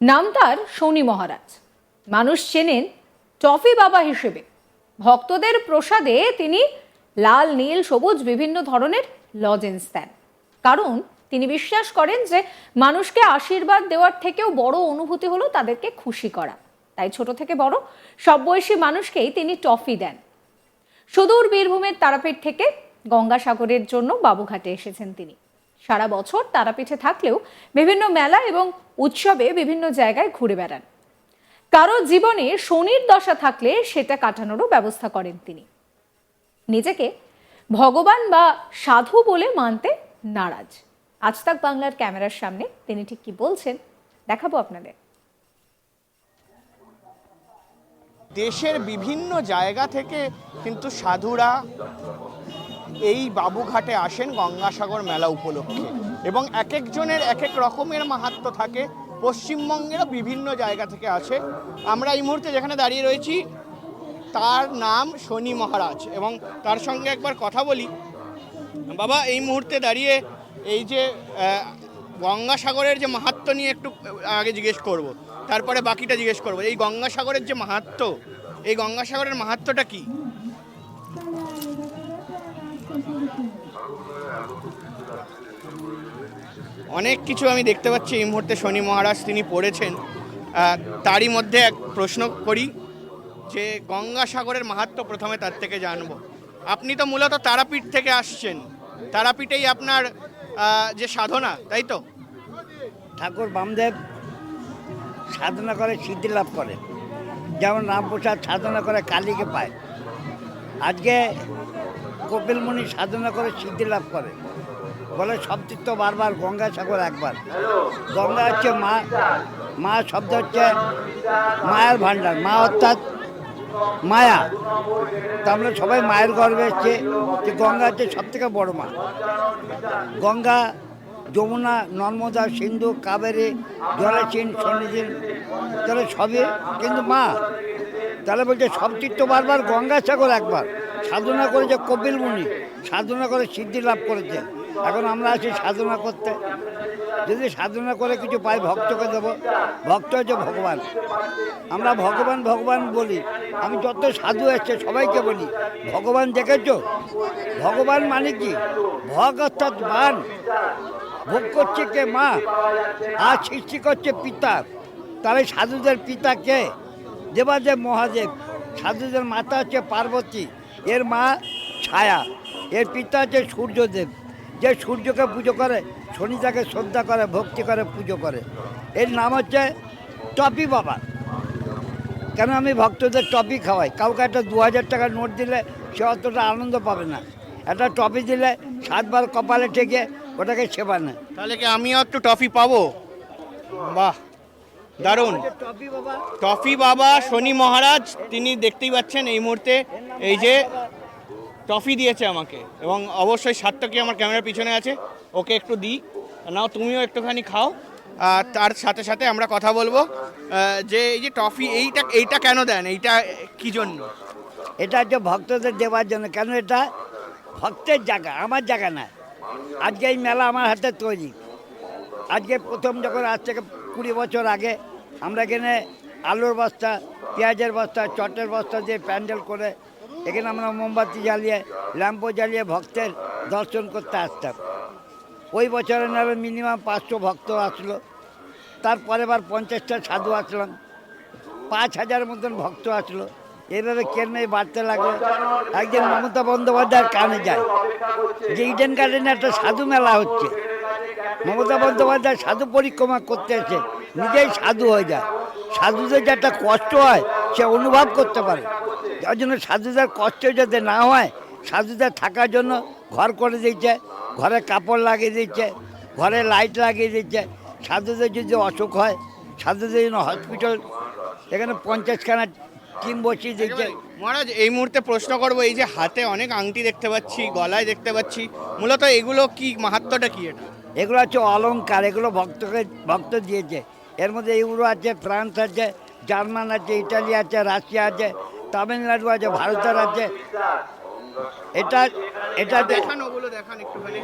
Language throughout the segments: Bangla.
নাম তার শনি মহারাজ। মানুষ চেনেন টফি বাবা হিসেবে। ভক্তদের প্রসাদে তিনি লাল, নীল, সবুজ বিভিন্ন ধরনের লজেন্স দেন। কারণ তিনি বিশ্বাস করেন যে মানুষকে আশীর্বাদ দেওয়ার থেকেও বড় অনুভূতি হলো তাদেরকে খুশি করা। তাই ছোট থেকে বড় সব বয়সী মানুষকেই তিনি টফি দেন। সুদূর বীরভূমের তারাপীঠ থেকে গঙ্গাসাগরের জন্য বাবুঘাটে এসেছেন তিনি। সারা বছর তারাপীঠে থাকলেও বিভিন্ন মেলা এবং উৎসবে বিভিন্ন জায়গায় ঘুরে বেড়ান। কারও জীবনে শনির দশা থাকলে সেটা কাটানোরও ব্যবস্থা করেন তিনি। নিজেকে ভগবান বা সাধু বলে মানতে নারাজ। আজ তাক বাংলার ক্যামেরার সামনে তিনি ঠিক কি বলছেন দেখাবো আপনাদের। দেশের বিভিন্ন জায়গা থেকে কিন্তু সাধুরা এই বাবুঘাটে আসেন গঙ্গাসাগর মেলা উপলক্ষে। এবং এক একজনের এক এক রকমের মাহাত্ম থাকে। পশ্চিমবঙ্গেরও বিভিন্ন জায়গা থেকে আসে। আমরা এই মুহূর্তে যেখানে দাঁড়িয়ে রয়েছি, তার নাম শনি মহারাজ। এবং তার সঙ্গে একবার কথা বলি। বাবা, এই মুহূর্তে দাঁড়িয়ে এই যে গঙ্গাসাগরের যে মাহাত্ম নিয়ে একটু আগে জিজ্ঞেস করব। তারপরে বাকিটা জিজ্ঞেস করব। এই গঙ্গাসাগরের যে মাহাত্ম, এই গঙ্গাসাগরের মাহাত্মটা কি? অনেক কিছু আমি দেখতে পাচ্ছি এই মুহূর্তে শনি মহারাজ তিনি পড়েছেন। তারই মধ্যে এক প্রশ্ন করি যে গঙ্গাসাগরের মাহাত্ম প্রথমে তার থেকে জানব। আপনি তো মূলত তারাপীঠ থেকে আসছেন। তারাপীঠেই আপনার যে সাধনা, তাই তো? ঠাকুর বামদেব সাধনা করে, সিদ্ধি লাভ করে। যেমন রামপ্রসাদ সাধনা করে, কালীকে পায়। আজকে কপিল মুনি সাধনা করে, সিদ্ধি লাভ করে। বলে সব তীর্থ বারবার, গঙ্গা সাগর একবার। গঙ্গা হচ্ছে মা মা শব্দ হচ্ছে মায়ের ভাণ্ডার, মা অর্থাৎ মায়া। তা আমরা সবাই মায়ের গর্বে এসছে যে গঙ্গা হচ্ছে সব থেকে বড় মা। গঙ্গা, যমুনা, নর্মদা, সিন্ধু, কাবেরী জলাচীন সন্নিধিন তাহলে সবই কিন্তু মা। তাহলে বলছে সব তীর্থ বারবার গঙ্গাসাগর একবার। সাধনা করেছে কপিল মুনি সাধনা করে সিদ্ধি লাভ করেছে। এখন আমরা আছি সাধনা করতে। যদি সাধনা করে কিছু পাই, ভক্তকে দেবো। ভক্ত হচ্ছে ভগবান। আমরা ভগবান ভগবান বলি। আমি যত সাধু এসছে, সবাইকে বলি, ভগবান দেখেছ? ভগবান মানে কি? ভগ অর্থাৎ বান। ভোগ করছে কে মা? আর সৃষ্টি করছে পিতা। তাহলে সাধুদের পিতা কে? দেবাদেব, মহাদেব। সাধুদের মাতা হচ্ছে পার্বতী। এর মা ছায়া। এর পিতা হচ্ছে সূর্যদেব। যে সূর্যকে পুজো করে শনিটাকে শ্রদ্ধা করে ভক্তি করে পুজো করে। এর নাম হচ্ছে টপি বাবা। কেন আমি ভক্তদের টপি খাওয়াই? কাউকে একটা দু হাজার টাকার নোট দিলে সে অতটা আনন্দ পাবে না। একটা টপি দিলে সাতবার কপালে ঠেকে ওটাকে সেবা নেয়। তাহলে কি আমিও একটু টফি পাবো? বাহ দারুণ। টপি টফি বাবা শনি মহারাজ তিনি দেখতেই পাচ্ছেন এই মুহূর্তে এই যে টফি দিয়েছে আমাকে এবং অবশ্যই সাতটা কি আমার ক্যামেরার পিছনে আছে ওকে একটু দিই। নাও তুমিও একটুখানি খাও। আর তার সাথে সাথে আমরা কথা বলব যে এই যে ট্রফি এইটা এইটা কেন দেন? এইটা কি জন্য? এটা হচ্ছে ভক্তদের দেওয়ার জন্য। কেন এটা? ভক্তের জায়গা আমার জায়গা না। আজকে এই মেলা আমার হাতে তৈরি। আজকে প্রথম যখন আজ থেকে কুড়ি বছর আগে আমরা এখানে আলুর বস্তা পেঁয়াজের বস্তা চটের বস্তা দিয়ে প্যান্ডেল করে এখানে আমরা মোমবাতি জ্বালিয়ে, ল্যাম্পো জ্বালিয়ে ভক্তের দর্শন করতে আসতাম। ওই বছরে নেবে মিনিমাম পাঁচশো ভক্ত আসলো। তারপরে বার পঞ্চাশটা সাধু আসলাম। পাঁচ হাজার মতন ভক্ত আসলো। এভাবে কেন বাড়তে লাগল? একজন মমতা বন্দ্যোপাধ্যায়ের কানে যায়। যে ইডেন গার্ডেনে একটা সাধু মেলা হচ্ছে। মমতা বন্দ্যোপাধ্যায় সাধু পরিক্রমা করতে এসে নিজেই সাধু হয়ে যায়। সাধুদের যে একটা কষ্ট হয়, সে অনুভব করতে পারে। যার জন্য সাধুদের কষ্ট যাতে না হয় সাধুদের থাকার জন্য ঘর করে দিচ্ছে ঘরে কাপড় লাগিয়ে দিচ্ছে ঘরে লাইট লাগিয়ে দিচ্ছে সাধুদের যদি অসুখ হয় সাধুদের জন্য হসপিটাল এখানে পঞ্চাশখানা টিম বসিয়ে দিচ্ছে মহারাজ এই মুহূর্তে প্রশ্ন করব এই যে হাতে অনেক আংটি দেখতে পাচ্ছি গলায় দেখতে পাচ্ছি মূলত এগুলো কি মাহাত্মটা কি এটা? এগুলো হচ্ছে অলংকার এগুলো ভক্তকে ভক্ত দিয়েছে। এর মধ্যে ইউরো আছে ফ্রান্স আছে জার্মান আছে ইটালি আছে রাশিয়া আছে তামিলনাড়ু আছে ভারতের আছে এটা এটা দেখান ওগুলো দেখান একটুখানি।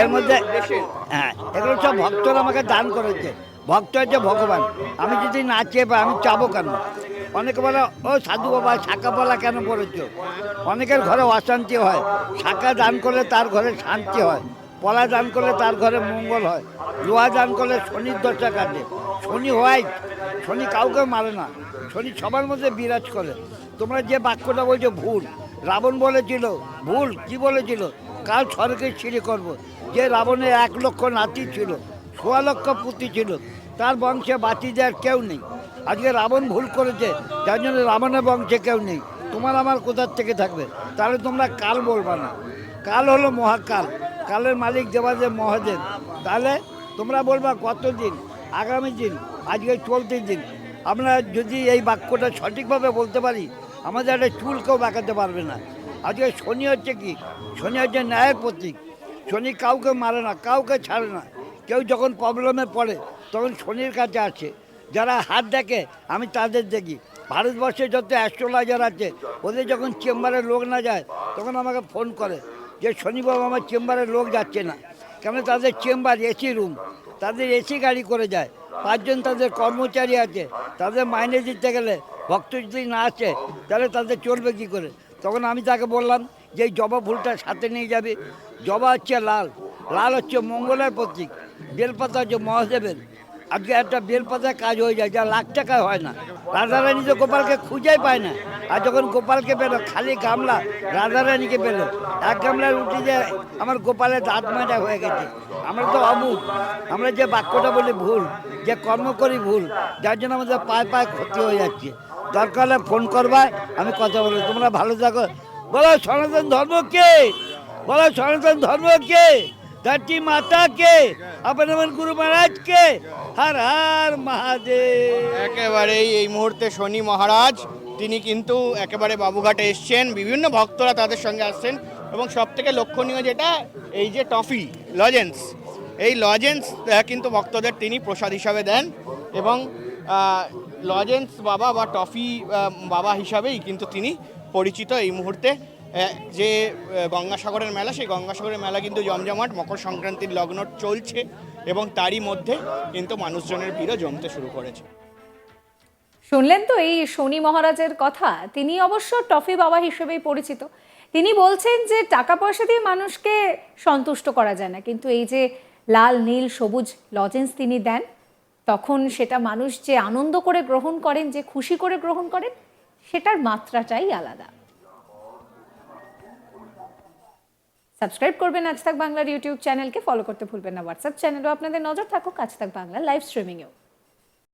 এর মধ্যে হ্যাঁ এগুলো সব ভক্তরা আমাকে দান করেছে। ভক্ত হচ্ছে ভগবান। আমি যদি না চেয়ে পাই আমি চাবো কেন? অনেকে বলে ও সাধু বাবা শাখা বলা কেন পড়েছো? অনেকের ঘরে অশান্তি হয়। শাখা দান করলে তার ঘরে শান্তি হয়। পলা দান করলে তার ঘরে মঙ্গল হয় লোহা দান করলে শনির দশা কাটে। শনি হোয়াইট শনি কাউকে মারে না, শনি সবার মধ্যে বিরাজ করে। তোমরা যে বাক্যটা বলছো ভুল, রাবণ বলেছিল, ভুল, কি বলেছিল? কাল স্বর্গের সিঁড়ি করব। যে রাবণের এক লক্ষ নাতি ছিল, সোয়া লক্ষ পুতি ছিল, তার বংশে বাঁচি দেওয়ার কেউ নেই। আজকে রাবণ ভুল করেছে, যার জন্য রাবণের বংশে কেউ নেই। তোমার আমার কোথার থেকে থাকবে? তাহলে তোমরা কাল বলবা না। কাল হলো মহাকাল। কালের মালিক দেবাদেব মহাদেব। তাহলে তোমরা বলবা, কত দিন? আগামী দিন, আজকে চলতি দিন। আমরা যদি এই বাক্যটা সঠিকভাবে বলতে পারি, আমাদের একটা চুল কেউ বাঁকাতে পারবে না। আজকে শনি হচ্ছে কি? শনি হচ্ছে ন্যায়ের প্রতীক। শনি কাউকে মারে না, কাউকে ছাড়ে না। কেউ যখন প্রবলেমে পড়ে, তখন শনির কাছে আছে যারা হাত দেখে, আমি তাদের দেখি। ভারতবর্ষে যত অ্যাস্ট্রোলজার আছে, ওদের যখন চেম্বারে লোক না যায়, তখন আমাকে ফোন করে। যে শনিবাবু আমার চেম্বারে লোক যাচ্ছে না। কেন তাদের চেম্বার, এসি রুম, তাদের এসি গাড়ি করে যায়। পাঁচজন তাদের কর্মচারী আছে, তাদের মাইনে দিতে গেলে ভক্ত যদি না আসে, তাহলে তাদের চলবে কী করে? তখন আমি তাকে বললাম যে, এই জবা ফুলটা সাথে নিয়ে যাবে। জবা হচ্ছে লাল লাল হচ্ছে মঙ্গলের প্রতীক। বেলপাতা হচ্ছে মহাদেবের। আজকে একটা বেলপাতা কাজ হয়ে যায়, যা লাখ টাকায় হয় না। রাজারানী তো গোপালকে খুঁজেই পায় না। আর যখন গোপালকে পেল, খালি গামলা রাজা রানীকে পেল। এক গামলা রুটি যে আমার গোপালের দাঁত মাটা হয়ে গেছে। আমরা তো অমুক আমরা যে বাক্যটা বলি ভুল, যে কর্ম করি ভুল, যার জন্য আমাদের পায়ে পায়ে ক্ষতি হয়ে যাচ্ছে। দরকার হলে ফোন করবা, আমি কথা বলব। তোমরা ভালো থাকো। বলো, সনাতন ধর্ম কে? বলো, সনাতন ধর্ম কে? ধরটি মাতা কে? আপনার গুরু মহারাজ কে? হর হর মহাদেব। একেবারেই এই মুহূর্তে শনি মহারাজ, তিনি কিন্তু একেবারে বাবুঘাটে এসছেন। বিভিন্ন ভক্তরা তাদের সঙ্গে আসছেন এবং সব থেকে লক্ষণীয় যেটা, এই যে টফি, লজেন্স, এই লজেন্স কিন্তু ভক্তদের তিনি প্রসাদ হিসাবে দেন এবং লজেন্স বাবা বা টফি বাবা হিসাবেই কিন্তু তিনি পরিচিত এই মুহূর্তে। যে গঙ্গাসাগরের মেলা, সেই গঙ্গাসাগরের মেলা কিন্তু জমজমাট, মকর সংক্রান্তির লগ্ন চলছে। এবং তারই মধ্যে কিন্তু মানুষজনের ভিড়ও জমতে শুরু করেছে। শুনলেন তো এই শনি মহারাজের কথা? তিনি অবশ্য টফি বাবা হিসেবেই পরিচিত। তিনি বলছেন যে টাকা পয়সা দিয়ে মানুষকে সন্তুষ্ট করা যায় না। কিন্তু এই যে লাল, নীল, সবুজ লজেন্স তিনি দেন, তখন সেটা মানুষ যে আনন্দ করে গ্রহণ করেন, যে খুশি করে গ্রহণ করেন, সেটার মাত্রাটাই আলাদা। সাবস্ক্রাইব করবেন আজ থাক বাংলার ইউটিউব চ্যানেলকে, ফলো করতে ভুলবেন না। হোয়াটসঅ্যাপ চ্যানেলও আপনাদের নজর থাকুক আজ থাক বাংলা লাইভ স্ট্রিমিংয়েও